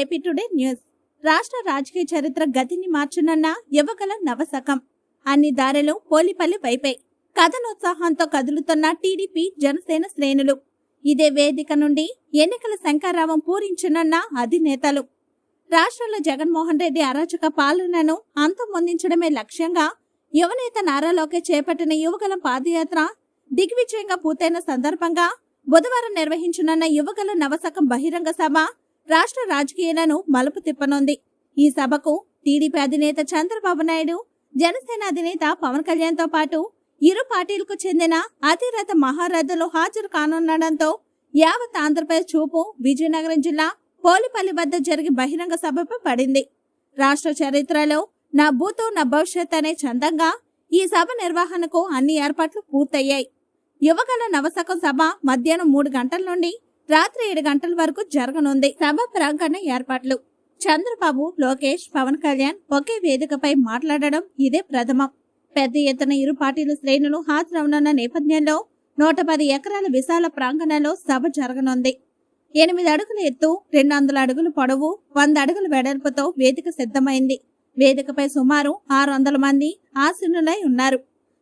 AP today news. రాష్ట్ర రాజకీయ చరిత్ర గతిని మార్చనున్న యువకుల నవశకం అన్ని దారులు పోలిపల్లి వైపే కథనోత్సాహంతో కదులుతున్న టీడీపీ జనసేన శ్రేణులు. ఇదే వేదిక నుండి ఎన్నికల శంకారావం పూరించనున్న అధినేతలు. రాష్ట్రంలో జగన్మోహన్ రెడ్డి అరాచక పాలనను అంతమొందించడమే లక్ష్యంగా యువనేత నారాలోకే చేపట్టిన యువకుల పాదయాత్ర దిగ్విజయంగా పూర్తయిన సందర్భంగా బుధవారం నిర్వహించనున్న యువకుల నవశకం బహిరంగ సభ రాష్ట్ర రాజకీయాలను మలుపు తిప్పనుంది. ఈ సభకు టీడీపీ అధినేత చంద్రబాబు నాయుడు జనసేన అధినేత పవన్ కళ్యాణ్తో పాటు ఇరు పార్టీలకు చెందిన అతిరథ మహారథులు హాజరు కానుండడంతో యావత్ ఆంధ్రప్రదేశ్ చూపు విజయనగరం జిల్లా పోలిపల్లి వద్ద జరిగే బహిరంగ సభపై పడింది. రాష్ట్ర చరిత్రలో నా భూతో నా భవిష్యత్ అనే చందంగా ఈ సభ నిర్వహణకు అన్ని ఏర్పాట్లు పూర్తయ్యాయి. యువగల నవశకం సభ మధ్యాహ్నం మూడు గంటల నుండి రాత్రి ఏడు గంటల వరకు జరగనుంది. సభ ప్రాంగణ ఏర్పాట్లు. చంద్రబాబు లోకేష్ పవన్ కళ్యాణ్ ఒకే వేదికపై మాట్లాడడం ఇదే ప్రథమం. పెద్ద ఎత్తున ఇరు పార్టీల శ్రేణులు హాజరవనున్న నేపథ్యంలో నూట పది ఎకరాల విశాల ప్రాంగణంలో సభ జరగనుంది. ఎనిమిది అడుగుల ఎత్తు రెండు వందల అడుగుల పొడవు వంద అడుగుల వెడల్పుతో వేదిక సిద్ధమైంది. వేదికపై సుమారు ఆరు వందల మంది ఆసీనులై ఉన్నారు.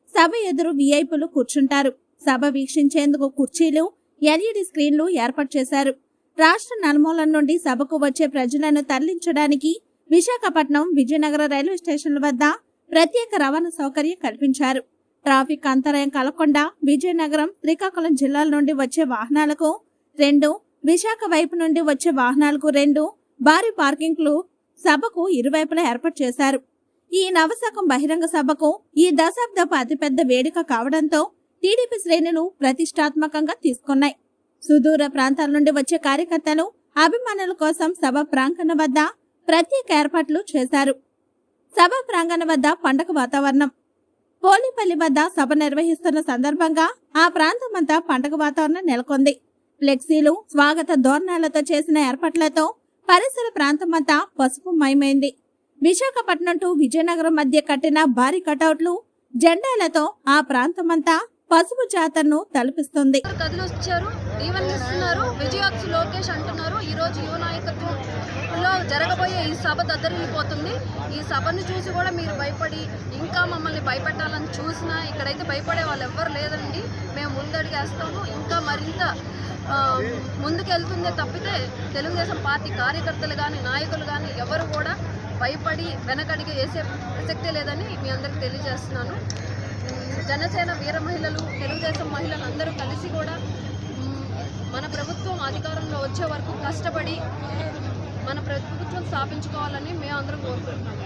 సభ ఎదురు విఐపులు కూర్చుంటారు. సభ వీక్షించేందుకు కుర్చీలు ఎల్ఈడి స్క్రీన్లు ఏర్పాటు చేశారు. రాష్ట్ర నలుమూలల నుండి సభకు వచ్చే ప్రజలను తరలించడానికి విశాఖపట్నం విజయనగర రైల్వే స్టేషన్ల వద్ద ప్రత్యేక రవాణా సౌకర్యం కల్పించారు. ట్రాఫిక్ అంతరాయం కలగకుండా విజయనగరం శ్రీకాకుళం జిల్లాల నుండి వచ్చే వాహనాలకు రెండు విశాఖ వైపు నుండి వచ్చే వాహనాలకు రెండు భారీ పార్కింగ్లు సభకు ఇరువైపులా ఏర్పాటు చేశారు. ఈ నవశకం బహిరంగ సభకు ఈ దశాబ్దపు అతిపెద్ద వేడుక కావడంతో టీడీపీ శ్రేణులు ప్రతిష్టాత్మకంగా తీసుకున్నాయి. సుదూర ప్రాంతాల నుండి వచ్చే కార్యకర్తలు అభిమానుల కోసం సభ ప్రాంగణం వద్ద ప్రత్యేక ఏర్పాట్లు చేశారు. సభ ప్రాంగణం వద్ద పండగ వాతావరణం. పోలిపల్లి వద్ద సభ నిర్వహిస్తున్న సందర్భంగా ఆ ప్రాంతమంతా పండగ వాతావరణం నెలకొంది. ఫ్లెక్సీలు స్వాగత ధోరణాలతో చేసిన ఏర్పాట్లతో పరిసర ప్రాంతమంతా పసుపు మయమైంది. విశాఖపట్నం టు విజయనగరం మధ్య కట్టిన భారీ కటౌట్లు జెండాలతో ఆ ప్రాంతమంతా పసుపు జాతరను తలపిస్తుంది. కథలు వచ్చారు ఈవెన్ ఇస్తున్నారు విజయోత్సవ లోకేష్ అంటున్నారు ఈ రోజు యువ నాయకత్వంలో జరగబోయే ఈ సభ దద్దరిల్లిపోతుంది. ఈ సభను చూసి కూడా మీరు భయపడి ఇంకా మమ్మల్ని భయపెట్టాలని చూసినా ఇక్కడైతే భయపడే వాళ్ళు ఎవ్వరు లేదండి మేము ముందడిగేస్తాము. ఇంకా మరింత ముందుకెళ్తుందే తప్పితే తెలుగుదేశం పార్టీ కార్యకర్తలు కానీ నాయకులు కానీ ఎవరు కూడా భయపడి వెనకడిగి వేసే ప్రసక్తే లేదని మీ అందరికి తెలియజేస్తున్నాను. జనసేన వీర మహిళలు తెలుగుదేశం మహిళలు అందరూ కలిసి కూడా మన ప్రభుత్వం అధికారంలో వచ్చే వరకు కష్టపడి మన ప్రభుత్వం స్థాపించుకోవాలని మేము అందరం కోరుకుంటున్నాము